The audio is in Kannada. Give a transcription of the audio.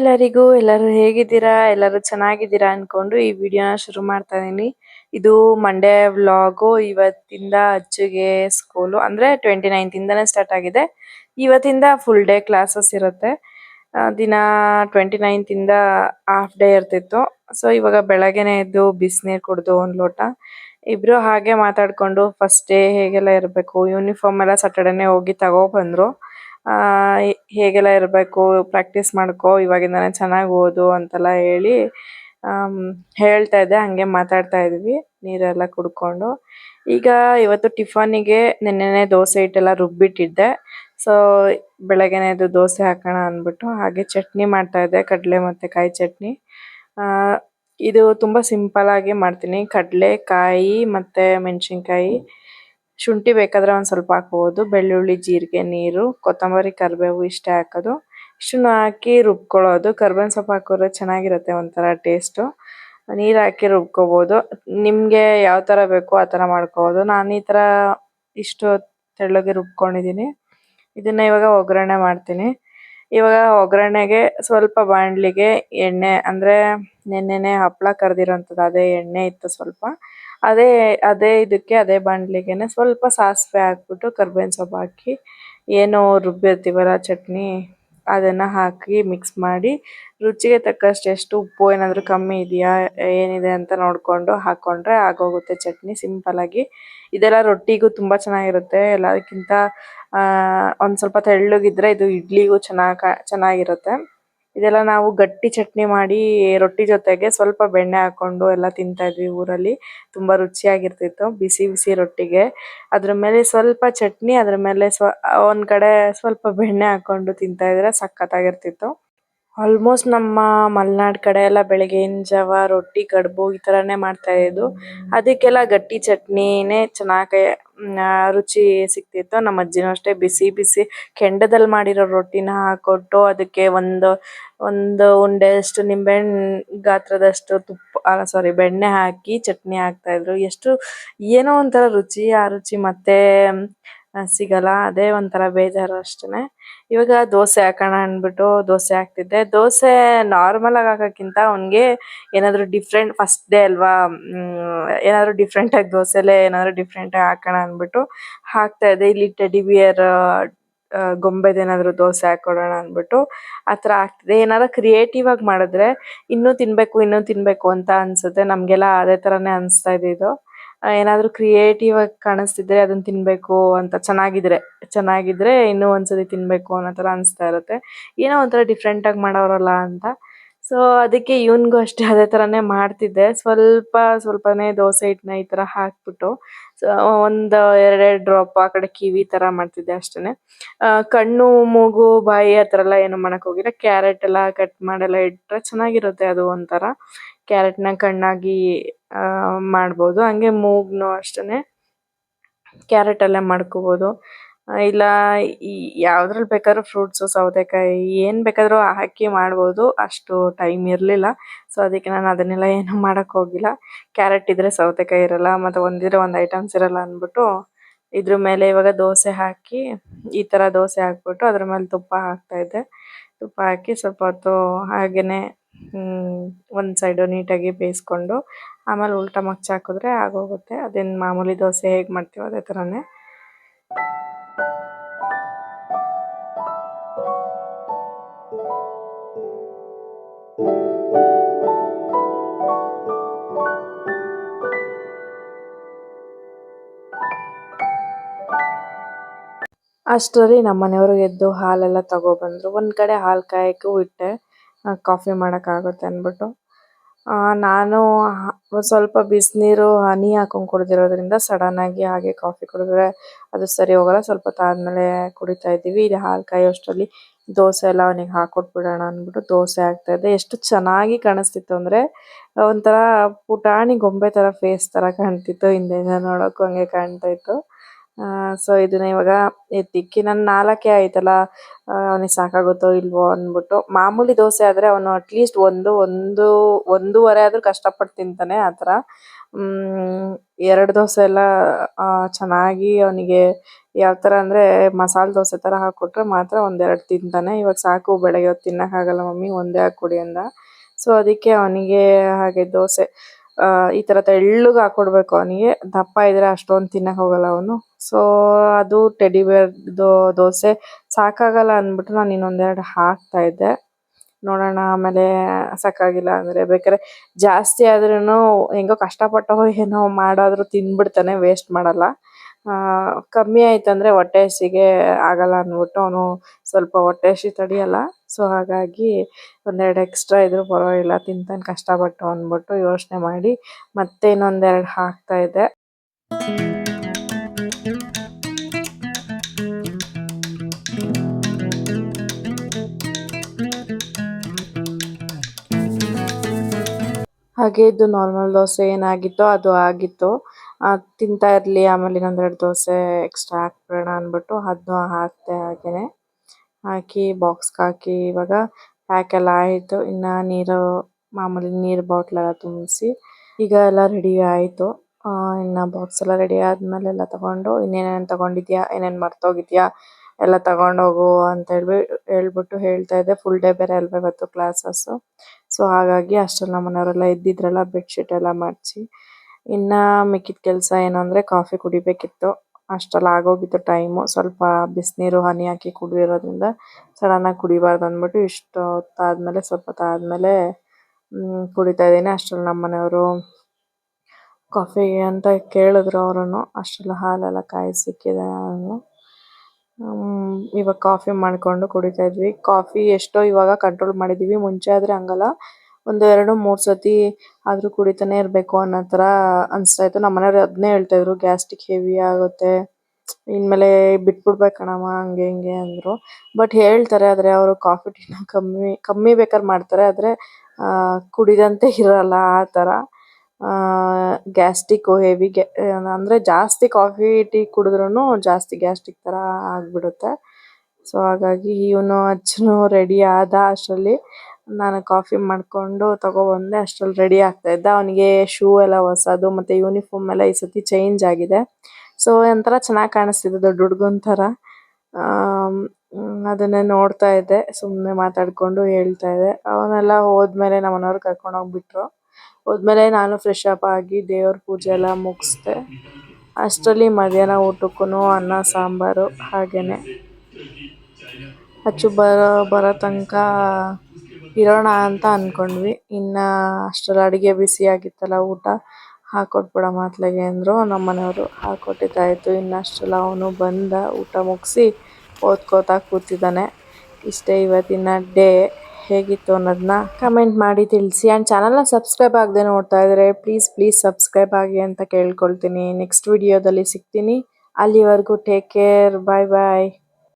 ಎಲ್ಲರಿಗೂ, ಎಲ್ಲರೂ ಹೇಗಿದ್ದೀರಾ, ಎಲ್ಲರೂ ಚೆನ್ನಾಗಿದ್ದೀರಾ ಅನ್ಕೊಂಡು ಈ ವಿಡಿಯೋನ ಶುರು ಮಾಡ್ತಾ ಇದೀನಿ. ಇದು ಮಂಡೇ ವ್ಲಾಗು ಇವತ್ತಿಂದ ಅಜ್ಜಿಗೆ ಸ್ಕೂಲು ಅಂದ್ರೆ ಟ್ವೆಂಟಿ ನೈನ್ತ್ ಇಂದಾನೆ ಸ್ಟಾರ್ಟ್ ಆಗಿದೆ. ಇವತ್ತಿಂದ ಫುಲ್ ಡೇ ಕ್ಲಾಸಸ್ ಇರುತ್ತೆ. ದಿನ ಟ್ವೆಂಟಿ ನೈನ್ತ್ ಇಂದ ಹಾಫ್ ಡೇ ಇರ್ತಿತ್ತು. ಸೊ ಇವಾಗ ಬೆಳಗ್ಗೆನೆ ಎದ್ದು ಬಿಸಿನೀರ್ ಕುಡ್ದು ಒಂದ್ ಲೋಟ. ಇಬ್ರು ಹಾಗೆ ಮಾತಾಡ್ಕೊಂಡು ಫಸ್ಟ್ ಡೇ ಹೇಗೆಲ್ಲ ಇರ್ಬೇಕು ಯೂನಿಫಾರ್ಮ್ ಎಲ್ಲ ಸಾಟರ್ಡೇನೆ ಹೋಗಿ ತಗೋ ಬಂದ್ರು ಆ, ಹೇಗೆಲ್ಲ ಇರ್ಬೇಕು ಪ್ರಾಕ್ಟೀಸ್ ಮಾಡ್ಕೋ, ಇವಾಗಿಂದಾನೇ ಚೆನ್ನಾಗಿ ಓದು ಅಂತೆಲ್ಲ ಹೇಳಿ ಹೇಳ್ತಾ ಇದ್ದೆ, ಹಂಗೆ ಮಾತಾಡ್ತಾ ಇದ್ವಿ, ನೀರೆಲ್ಲ ಕುಡ್ಕೊಂಡು. ಈಗ ಇವತ್ತು ಟಿಫನಿಗೆ ನೆನ್ನೆನೇ ದೋಸೆ ಹಿಟ್ಟೆಲ್ಲ ರುಬ್ಬಿಟ್ಟಿದ್ದೆ. ಸೊ ಬೆಳಗ್ಗೆನೇ ಎದ್ದು ದೋಸೆ ಹಾಕೋಣ ಅಂದ್ಬಿಟ್ಟು ಹಾಗೆ ಚಟ್ನಿ ಮಾಡ್ತಾ ಇದ್ದೆ, ಕಡಲೆ ಮತ್ತೆ ಕಾಯಿ ಚಟ್ನಿ. ಇದು ತುಂಬಾ ಸಿಂಪಲ್ ಆಗಿ ಮಾಡ್ತೀನಿ. ಕಡಲೆ ಕಾಯಿ ಮತ್ತೆ ಮೆಣಸಿನಕಾಯಿ. ಶುಂಠಿ ಬೇಕಾದ್ರೆ ಒಂದ್ ಸ್ವಲ್ಪ ಹಾಕ್ಬೋದು. ಬೆಳ್ಳುಳ್ಳಿ, ಜೀರಿಗೆ, ನೀರು, ಕೊತ್ತಂಬರಿ, ಕರಿಬೇವು ಇಷ್ಟೇ ಹಾಕೋದು. ಇಷ್ಟನ್ನ ಹಾಕಿ ರುಬ್ಕೊಳ್ಳೋದು. ಕರ್ಬೇವಿನ ಸೊಪ್ಪು ಹಾಕಿದ್ರೆ ಚೆನ್ನಾಗಿರುತ್ತೆ ಒಂಥರ ಟೇಸ್ಟು ನೀರ್ ಹಾಕಿ ರುಬ್ಕೋಬಹುದು ನಿಮಗೆ ಯಾವ ತರ ಬೇಕೋ ಆ ತರ ಮಾಡ್ಕೋಬಹುದು ನಾನು ಈ ತರ ಇಷ್ಟು ತೆಳ್ಳಗೆ ರುಬ್ಕೊಂಡಿದ್ದೀನಿ ಇದನ್ನ ಇವಾಗ ಒಗ್ಗರಣೆ ಮಾಡ್ತೀನಿ. ಇವಾಗ ಒಗ್ಗರಣೆಗೆ ಸ್ವಲ್ಪ ಬಾಣಲಿಗೆ ಎಣ್ಣೆ ಅಂದ್ರೆ ನೆನ್ನೆನೆ ಹಪ್ಪಳ ಕರ್ದಿರೋಂಥದ್ದು ಅದೇ ಎಣ್ಣೆ ಇತ್ತು ಸ್ವಲ್ಪ. ಅದೇ ಅದೇ ಇದಕ್ಕೆ, ಅದೇ ಬಾಣಲಿಗೆನೆ ಸ್ವಲ್ಪ ಸಾಸಿವೆ ಹಾಕ್ಬಿಟ್ಟು ಕರ್ಬೇವಿನ ಸೊಪ್ಪು ಹಾಕಿ, ಏನು ರುಬ್ಬಿರ್ತೀವಲ್ಲ ಚಟ್ನಿ ಅದನ್ನು ಹಾಕಿ ಮಿಕ್ಸ್ ಮಾಡಿ, ರುಚಿಗೆ ತಕ್ಕಷ್ಟು ಎಷ್ಟು ಉಪ್ಪು ಏನಾದರೂ ಕಮ್ಮಿ ಇದೆಯಾ, ಏನಿದೆ ಅಂತ ನೋಡಿಕೊಂಡು ಹಾಕೊಂಡ್ರೆ ಆಗೋಗುತ್ತೆ ಚಟ್ನಿ ಸಿಂಪಲ್ ಆಗಿ. ಇದೆಲ್ಲ ರೊಟ್ಟಿಗೂ ತುಂಬ ಚೆನ್ನಾಗಿರುತ್ತೆ, ಎಲ್ಲದಕ್ಕಿಂತ ಒಂದ್ ಸ್ವಲ್ಪ ತೆಳ್ಳಗಿದ್ರೆ ಇದು ಇಡ್ಲಿಗೂ ಚೆನ್ನಾಗಿ, ಚೆನ್ನಾಗಿರುತ್ತೆ. ಇದೆಲ್ಲ ನಾವು ಗಟ್ಟಿ ಚಟ್ನಿ ಮಾಡಿ ರೊಟ್ಟಿ ಜೊತೆಗೆ ಸ್ವಲ್ಪ ಬೆಣ್ಣೆ ಹಾಕೊಂಡು ಎಲ್ಲ ತಿಂತಾ ಇದ್ವಿ ಊರಲ್ಲಿ. ತುಂಬಾ ರುಚಿಯಾಗಿರ್ತಿತ್ತು, ಬಿಸಿ ಬಿಸಿ ರೊಟ್ಟಿಗೆ. ಅದ್ರ ಮೇಲೆ ಸ್ವಲ್ಪ ಚಟ್ನಿ, ಅದ್ರ ಮೇಲೆ ಸ್ವ, ಒಂದ್ ಕಡೆ ಸ್ವಲ್ಪ ಬೆಣ್ಣೆ ಹಾಕೊಂಡು ತಿಂತಾ ಇದ್ರೆ ಸಕ್ಕತ್ತಾಗಿರ್ತಿತ್ತು ಆಲ್ಮೋಸ್ಟ್ ನಮ್ಮ ಮಲ್ನಾಡ್ ಕಡೆ ಎಲ್ಲ ಬೆಳಗಿನ ಜಾವ ರೊಟ್ಟಿ, ಕಡುಬು ಈ ತರಾನೇ ಮಾಡ್ತಾ ಇದ್ದು ಅದಕ್ಕೆಲ್ಲ ಗಟ್ಟಿ ಚಟ್ನಿನೇ ಚೆನ್ನಾಗಿ ರುಚಿ ಸಿಗ್ತಿತ್ತು. ನಮ್ಮ ಅಜ್ಜಿನೂ ಅಷ್ಟೇ ಬಿಸಿ ಬಿಸಿ ಕೆಂಡದಲ್ಲಿ ಮಾಡಿರೋ ರೊಟ್ಟಿನ ಹಾಕೊಟ್ಟು ಅದಕ್ಕೆ ಒಂದು ಒಂದು ಉಂಡೆಯಷ್ಟು ನಿಂಬೆಹಣ್ಣು ಗಾತ್ರದಷ್ಟು ತುಪ್ಪ ಅಲ್ಲ ಸಾರಿ ಬೆಣ್ಣೆ ಹಾಕಿ ಚಟ್ನಿ ಹಾಕ್ತಾ ಇದ್ರು. ಎಷ್ಟು ಏನೋ ಒಂಥರ ರುಚಿ, ಆ ರುಚಿ ಮತ್ತೆ ಸಿಗಲ್ಲ. ಅದೇ ಒಂಥರಾ ಬೇಜಾರು ಅಷ್ಟೇನೆ. ಇವಾಗ ದೋಸೆ ಹಾಕೋಣ ಅಂದ್ಬಿಟ್ಟು ದೋಸೆ ಹಾಕ್ತಿದ್ದೆ. ದೋಸೆ ನಾರ್ಮಲ್ ಆಗಿ ಹಾಕೋಕ್ಕಿಂತ ಅವ್ನಿಗೆ ಏನಾದರೂ ಡಿಫ್ರೆಂಟ್ ಫಸ್ಟ್ ಡೇ ಅಲ್ವಾ ಏನಾದರೂ ಡಿಫ್ರೆಂಟ್ ಆಗಿ ದೋಸೆಲೇ ಏನಾದರೂ ಡಿಫ್ರೆಂಟ್ ಆಗಿ ಹಾಕೋಣ ಅಂದ್ಬಿಟ್ಟು ಹಾಕ್ತಾ ಇದ್ದೆ. ಇಲ್ಲಿ ಟೆಡಿ ಬಿಯರ್ ಗೊಂಬೆದೇನಾದರೂ ದೋಸೆ ಹಾಕೊಡೋಣ ಅಂದ್ಬಿಟ್ಟು ಆ ಥರ ಆಗ್ತಿದೆ ಏನಾದ್ರು ಕ್ರಿಯೇಟಿವ್ ಆಗಿ ಮಾಡಿದ್ರೆ ಇನ್ನೂ ತಿನ್ಬೇಕು ಇನ್ನೂ ತಿನ್ಬೇಕು ಅಂತ ಅನ್ಸುತ್ತೆ. ನಮಗೆಲ್ಲ ಅದೇ ಥರನೇ ಅನಿಸ್ತಾ ಇದೆ ಇದು. ಏನಾದ್ರು ಕ್ರಿಯೇಟಿವ್ ಆಗಿ ಕಾಣಿಸ್ತಿದ್ರೆ ಅದನ್ನ ತಿನ್ಬೇಕು ಅಂತ ಚೆನ್ನಾಗಿದ್ರೆ ಚೆನ್ನಾಗಿದ್ರೆ ಇನ್ನೂ ಒಂದ್ಸತಿ ತಿನ್ಬೇಕು ಅನ್ನೋ ತರ ಅನಿಸ್ತಾ ಇರುತ್ತೆ. ಏನೋ ಒಂಥರ ಡಿಫ್ರೆಂಟ್ ಆಗಿ ಮಾಡೋರಲ್ಲ ಅಂತ. ಸೊ ಅದಕ್ಕೆ ಇವನ್ಗೂ ಅಷ್ಟೇ ಅದೇ ತರನೇ ಮಾಡ್ತಿದ್ದೆ. ಸ್ವಲ್ಪ ಸ್ವಲ್ಪನೇ ದೋಸೆ ಹಿಟ್ಟನ್ನ ಈ ತರ ಹಾಕ್ಬಿಟ್ಟು ಒಂದ್ ಎರಡೆರಡು ಡ್ರಾಪ್ ಆ ಕಡೆ ಕಿವಿ ತರ ಮಾಡ್ತಿದ್ದೆ ಅಷ್ಟೇನೆ. ಕಣ್ಣು, ಮೂಗು, ಬಾಯಿ ಆ ತರ ಎಲ್ಲ ಏನು ಮಾಡಕ್ ಹೋಗಿಲ್ಲ. ಕ್ಯಾರೆಟ್ ಎಲ್ಲ ಕಟ್ ಮಾಡೆಲ್ಲ ಇಟ್ರೆ ಚೆನ್ನಾಗಿರುತ್ತೆ ಅದು ಒಂಥರ. ಕ್ಯಾರೆಟ್ನ ಕಣ್ಣಾಗಿ ಮಾಡ್ಬೋದು. ಹಂಗೆ ಮೂಗ್ನು ಅಷ್ಟೇನೆ ಕ್ಯಾರೆಟ್ ಅಲ್ಲೇ ಮಾಡ್ಕೋಬಹುದು ಇಲ್ಲ ಯಾವ್ದ್ರಲ್ಲಿ ಬೇಕಾದ್ರೂ ಫ್ರೂಟ್ಸ್, ಸೌತೆಕಾಯಿ, ಏನ್ ಬೇಕಾದ್ರು ಹಾಕಿ ಮಾಡ್ಬೋದು. ಅಷ್ಟು ಟೈಮ್ ಇರ್ಲಿಲ್ಲ. ಸೊ, ಅದಕ್ಕೆ ನಾನು ಅದನ್ನೆಲ್ಲ ಏನು ಮಾಡಕ್ ಹೋಗಿಲ್ಲ. ಕ್ಯಾರೆಟ್ ಇದ್ರೆ ಸೌತೆಕಾಯಿ ಇರಲ್ಲ, ಮತ್ತೆ ಒಂದಿದ್ರೆ ಒಂದ್ ಐಟಮ್ಸ್ ಇರಲ್ಲ ಅಂದ್ಬಿಟ್ಟು, ಇದ್ರ ಮೇಲೆ ಇವಾಗ ದೋಸೆ ಹಾಕಿ, ಈ ತರ ದೋಸೆ ಹಾಕ್ಬಿಟ್ಟು ಅದ್ರ ಮೇಲೆ ತುಪ್ಪ ಹಾಕ್ತಾ ಇದ್ದೆ. ತುಪ್ಪ ಹಾಕಿ ಸ್ವಲ್ಪ ಹೊತ್ತು ಹಾಗೇನೆ ಹ್ಮ್, ಒಂದ್ ಸೈಡ್ ನೀಟಾಗಿ ಬೇಯಿಸ್ಕೊಂಡು, ಆಮೇಲೆ ಉಲ್ಟಾ ಮಗ್ಚ ಹಾಕಿದ್ರೆ ಆಗೋಗುತ್ತೆ. ಅದೇನ್ ಮಾಮೂಲಿ ದೋಸೆ ಹೇಗ್ ಮಾಡ್ತೀವೋ ಅದೇ ತರಾನೇ. ಅಷ್ಟರಲ್ಲಿ ನಮ್ಮ ಮನೆಯವರು ಎದ್ದು ಹಾಲೆಲ್ಲ ತಗೊಬಂದ್ರು ಒಂದ್ ಕಡೆ ಹಾಲು ಕಾಯಕ್ಕೂ ಇಟ್ಟೆ. ಕಾಫಿ ಮಾಡಕ್ ಆಗುತ್ತೆ ಅಂದ್ಬಿಟ್ಟು ನಾನು ಸ್ವಲ್ಪ ಬಿಸಿನೀರು, ಹನಿ ಹಾಕೊಂಡ್ ಕುಡ್ದಿರೋದ್ರಿಂದ ಆಗಿ ಹಾಗೆ ಕಾಫಿ ಕುಡಿದ್ರೆ ಅದು ಸರಿ ಹೋಗಲ್ಲ. ಸ್ವಲ್ಪ ಹೊತ್ತು ಆದ್ಮೇಲೆ ಕುಡಿತಾ ಇದ್ದೀವಿ. ಇಲ್ಲಿ ಹಾಲು ಕಾಯೋ ಅಷ್ಟರಲ್ಲಿ ದೋಸೆ ಎಲ್ಲ ಅವನಿಗೆ ಹಾಕೊಟ್ಬಿಡೋಣ ಅಂದ್ಬಿಟ್ಟು ದೋಸೆ ಆಗ್ತಾ ಇದ್ದೆ ಎಷ್ಟು ಚೆನ್ನಾಗಿ ಕಾಣಿಸ್ತಿತ್ತು ಅಂದ್ರೆ ಒಂಥರ ಪುಟಾಣಿ ಗೊಂಬೆ ತರ ಫೇಸ್ ತರ ಕಾಣ್ತಿತ್ತು ಹಿಂದೆಯಿಂದ ನೋಡಕ್ಕೂ ಹಂಗೆ ಕಾಣ್ತಾ ಇತ್ತು. ಸೊ ಇದನ್ನ ಇವಾಗ ತಿಕ್ಕಿ ನನ್ ನಾಲ್ಕೇ ಆಯ್ತಲ್ಲ ಅವ್ನಿಗೆ ಸಾಕಾಗುತ್ತೋ ಇಲ್ವೋ ಅಂದ್ಬಿಟ್ಟು, ಮಾಮೂಲಿ ದೋಸೆ ಆದ್ರೆ ಅವನು ಅಟ್ಲೀಸ್ಟ್ ಒಂದು ಒಂದು, ಒಂದೂವರೆ ಆದ್ರೂ ಕಷ್ಟಪಟ್ಟು ತಿಂತಾನೆ ಆತರ ಥರ. ಎರಡು ದೋಸೆ ಎಲ್ಲ, ಆ, ಚೆನ್ನಾಗಿ ಅವನಿಗೆ ಯಾವ ತರ ಅಂದ್ರೆ ಮಸಾಲೆ ದೋಸೆ ತರ ಹಾಕ್ಕೊಟ್ರೆ ಮಾತ್ರ ಒಂದೆರಡು ತಿಂತಾನೆ. ಇವಾಗ ಸಾಕು, ಬೆಳಗ್ಗೆ ಹೊತ್ತು ತಿನ್ನಕ್ ಆಗಲ್ಲ ಮಮ್ಮಿ, ಒಂದೇ ಹಾಕ್ಕೊಡಿ ಅಂದ. ಸೊ ಅದಕ್ಕೆ ಅವನಿಗೆ ಹಾಗೆ ದೋಸೆ, ಆ, ಈ ತರ ತೆಳ್ಳಗೆ ಹಾಕ್ಕೊಡ್ಬೇಕು ಅವನಿಗೆ. ದಪ್ಪ ಇದ್ರೆ ಅಷ್ಟೊಂದು ತಿನ್ನಕ್ ಹೋಗಲ್ಲ ಅವನು. ಸೊ ಅದು ಟೆಡಿ ಬೇರ್ದು ದೋಸೆ. ಸಾಕಾಗಲ್ಲ ಅಂದ್ಬಿಟ್ಟು ನಾನು ಇನ್ನೊಂದೆರಡು ಹಾಕ್ತಾ ಇದ್ದೆ. ನೋಡೋಣ, ಆಮೇಲೆ ಸಾಕಾಗಿಲ್ಲ ಅಂದರೆ ಬೇಕಾದ್ರೆ ಜಾಸ್ತಿ ಆದ್ರೂ ಹೆಂಗೋ ಕಷ್ಟಪಟ್ಟು ಏನೋ ಮಾಡಾದರೂ ತಿಂದ್ಬಿಡ್ತಾನೆ ವೇಸ್ಟ್ ಮಾಡಲ್ಲ. ಕಮ್ಮಿ ಆಯ್ತಂದ್ರೆ ಹೊಟ್ಟೆ ಹಸಿಗೆ ಆಗಲ್ಲ ಅಂದ್ಬಿಟ್ಟು ಅವನು ಸ್ವಲ್ಪ ಹೊಟ್ಟೆ ಹಸಿ ತಡಿಯಲ್ಲ. ಸೊ ಹಾಗಾಗಿ ಒಂದೆರಡು ಎಕ್ಸ್ಟ್ರಾ ಇದ್ರೂ ಪರವಾಗಿಲ್ಲ, ತಿಂತಾನೆ ಕಷ್ಟಪಟ್ಟು ಅಂದ್ಬಿಟ್ಟು ಯೋಚನೆ ಮಾಡಿ ಮತ್ತೆ ಇನ್ನೊಂದೆರಡು ಹಾಕ್ತಾ ಹಾಗೆ ಇದು ನಾರ್ಮಲ್ ದೋಸೆ ಏನಾಗಿತ್ತೋ ಅದು ಆಗಿತ್ತು. ತಿಂತಾ ಇರ್ಲಿ, ಆಮೇಲೆ ಇನ್ನೊಂದೆರಡು ದೋಸೆ ಎಕ್ಸ್ಟ್ರಾ ಹಾಕ್ಬಿಡೋಣ ಅಂದ್ಬಿಟ್ಟು ಅದ್ನು ಹಾಕ್ದೆ ಹಾಗೇನೆ. ಹಾಕಿ ಬಾಕ್ಸ್ಗೆ ಹಾಕಿ, ಇವಾಗ ಪ್ಯಾಕ್ ಎಲ್ಲ ಆಯಿತು. ಇನ್ನ ನೀರು, ಮಾಮೂಲಿ ನೀರ್ ಬಾಟಲ್ ಎಲ್ಲ ತುಂಬಿಸಿ ಈಗ ಎಲ್ಲ ರೆಡಿ ಆಯ್ತು. ಇನ್ನ ಬಾಕ್ಸ್ ಎಲ್ಲ ರೆಡಿ ಆದ್ಮೇಲೆ ಎಲ್ಲ ತಗೊಂಡು ಇನ್ನೇನೇನ್ ತಗೊಂಡಿದ್ಯಾ, ಏನೇನ್ ಮರ್ತೋಗಿದ್ಯಾ ಎಲ್ಲ ತಗೊಂಡ್ ಹೋಗು ಅಂತ ಹೇಳ್ಬಿಟ್ಟು ಹೇಳ್ತಾ ಇದ್ದೆ. ಫುಲ್ ಡೇ ಬೇರೆ ಅಲ್ವಾ ಇವತ್ತು ಕ್ಲಾಸಸ್ ಸೊ ಹಾಗಾಗಿ ಅಷ್ಟ್ರಲ್ಲಿ ನಮ್ಮನೆಯವರೆಲ್ಲ ಎದ್ದಿದ್ರಲ್ಲ ಬೆಡ್ ಶೀಟ್ ಎಲ್ಲ ಮಾಡ್ಸಿ. ಇನ್ನ ಮಿಕ್ಕಿದ ಕೆಲಸ ಏನು ಕಾಫಿ ಕುಡಿಬೇಕಿತ್ತು. ಅಷ್ಟ್ರಲ್ಲಿ ಆಗೋಗಿತ್ತು ಟೈಮ್ ಸ್ವಲ್ಪ ಬಿಸಿನೀರು, ಹನಿ ಹಾಕಿ ಕುಡಿದಿರೋದ್ರಿಂದ ಸಡನ್ ಆಗಿ ಕುಡಿಬಾರ್ದು ಅಂದ್ಬಿಟ್ಟು ಇಷ್ಟು ಹೊತ್ತಾದ್ಮೇಲೆ, ಸ್ವಲ್ಪ ಹೊತ್ತಾದ್ಮೇಲೆ ಕುಡಿತಾ ಇದ್ದೀನಿ. ಅಷ್ಟ್ರಲ್ಲಿ ನಮ್ಮ ಮನೆಯವರು ಕಾಫಿ ಅಂತ ಕೇಳಿದ್ರು ಅವರು ಅಷ್ಟ್ರಲ್ಲಿ ಹಾಲೆಲ್ಲ ಕಾಯಿಸಿಕ್ಕಿದೆ ನಾನು ಇವಾಗ ಕಾಫಿ ಮಾಡ್ಕೊಂಡು ಕುಡಿತಾ ಇದ್ವಿ. ಕಾಫಿ ಎಷ್ಟೋ ಇವಾಗ ಕಂಟ್ರೋಲ್ ಮಾಡಿದೀವಿ. ಮುಂಚೆ ಆದ್ರೆ ಹಂಗಲ್ಲ. ಒಂದು ಎರಡು, ಮೂರು ಸತಿ ಆದ್ರೂ ಕುಡಿತಾನೆ ಇರ್ಬೇಕು ಅನ್ನೋ ತರ ಅನ್ಸ್ತಾ ಇತ್ತು. ನಮ್ಮ ಮನೆಯವರು ಅದ್ನೇ ಹೇಳ್ತಾ ಇದ್ರು. ಗ್ಯಾಸ್ಟ್ರಿಕ್ ಹೆವಿ ಆಗುತ್ತೆ. ಇನ್ಮೇಲೆ ಬಿಟ್ಬಿಡ್ಬೇಕಣ್ಣಮ್ಮ ಹಂಗೆ, ಹಿಂಗೆ ಅಂದ್ರು. ಬಟ್ ಹೇಳ್ತಾರೆ, ಆದ್ರೆ ಅವರು ಕಾಫಿ ಟೀ ನ ಕಮ್ಮಿ ಕಮ್ಮಿ ಬೇಕಾದ್ರೆ ಮಾಡ್ತಾರೆ. ಆದ್ರೆ, ಆ, ಕುಡಿದಂತೆ ಇರಲ್ಲ ಆತರ ಆ ಗ್ಯಾಸ್ಟ್ರಿಕ್ ಹೆವಿ ಅಂದ್ರೆ ಜಾಸ್ತಿ ಕಾಫಿ ಟೀ ಕುಡಿದ್ರೂನು ಜಾಸ್ತಿ ಗ್ಯಾಸ್ಟ್ರಿಕ್ ತರ ಆಗ್ಬಿಡುತ್ತೆ. ಸೊ ಹಾಗಾಗಿ ಇವನು ಅಜ್ಜನು ರೆಡಿ ಆದ ಅಷ್ಟರಲ್ಲಿ ನಾನು ಕಾಫಿ ಮಾಡ್ಕೊಂಡು ತಗೊಬಂದೆ, ಅಷ್ಟ್ರಲ್ಲಿ ರೆಡಿ ಆಗ್ತಾ ಇದ್ದ. ಅವನಿಗೆ ಶೂ ಎಲ್ಲ ಹೊಸದು, ಮತ್ತೆ ಯೂನಿಫಾರ್ಮ್ ಎಲ್ಲ ಈ ಸತಿ ಚೇಂಜ್ ಆಗಿದೆ. ಸೊ ಒಂಥರ ಚೆನ್ನಾಗಿ ಕಾಣಿಸ್ತಿದೆ, ದೊಡ್ಡ ಹುಡುಗನ ತರ ಆ ಅದನ್ನೇ ನೋಡ್ತಾ ಇದ್ದೆ, ಸುಮ್ನೆ ಮಾತಾಡ್ಕೊಂಡು ಹೇಳ್ತಾ ಇದ್ದೆ. ಅವನೆಲ್ಲ ಹೋದ್ಮೇಲೆ ಮೇಲೆ ಕರ್ಕೊಂಡು ಹೋಗ್ಬಿಟ್ರು ಹೋದ್ಮೇಲೆ ನಾನು ಫ್ರೆಶ್ ಅಪ್ ಆಗಿ ದೇವ್ರ ಪೂಜೆ ಎಲ್ಲ ಮುಗಿಸ್ದೆ. ಅಷ್ಟರಲ್ಲಿ ಮಧ್ಯಾಹ್ನ ಊಟಕ್ಕೂ ಅನ್ನ, ಸಾಂಬಾರು ಹಾಗೇ ಅಚ್ಚು ಬರೋ ಬರೋ ತನಕ ಇರೋಣ ಅಂತ ಅಂದ್ಕೊಂಡ್ವಿ ಇನ್ನು ಅಷ್ಟರಲ್ಲಿ ಅಡುಗೆ ಬಿಸಿ ಆಗಿತ್ತಲ್ಲ ಊಟ, ಹಾಕೊಟ್ಬಿಡ ಅತ್ಲಗೆ ಅಂದರು ನಮ್ಮ ಮನೆಯವರು. ಹಾಕ್ಕೊಟ್ಟಿದ್ದಾಯಿತು ಇನ್ನು ಅಷ್ಟರಲ್ಲಿ ಅವನು ಬಂದ ಊಟ ಮುಗಿಸಿ ಓದ್ಕೋತಾ ಕೂತಿದ್ದಾನೆ. ಇಷ್ಟೇ ಇವತ್ತಿನ ಡೇ ಹೇಗಿತ್ತು ಅನ್ನೋದನ್ನ ಕಮೆಂಟ್ ಮಾಡಿ ತಿಳಿಸಿ. ಆ್ಯಂಡ್ ಚಾನಲ್ನ ಸಬ್ಸ್ಕ್ರೈಬ್ ಆಗದೆ ನೋಡ್ತಾ ಇದ್ರೆ ಪ್ಲೀಸ್ ಪ್ಲೀಸ್ ಸಬ್ಸ್ಕ್ರೈಬ್ ಆಗಿ ಅಂತ ಕೇಳ್ಕೊಳ್ತೀನಿ. ನೆಕ್ಸ್ಟ್ ವಿಡಿಯೋದಲ್ಲಿ ಸಿಗ್ತೀನಿ. ಅಲ್ಲಿವರೆಗೂ ಟೇಕ್ ಕೇರ್ ಬಾಯ್ ಬಾಯ್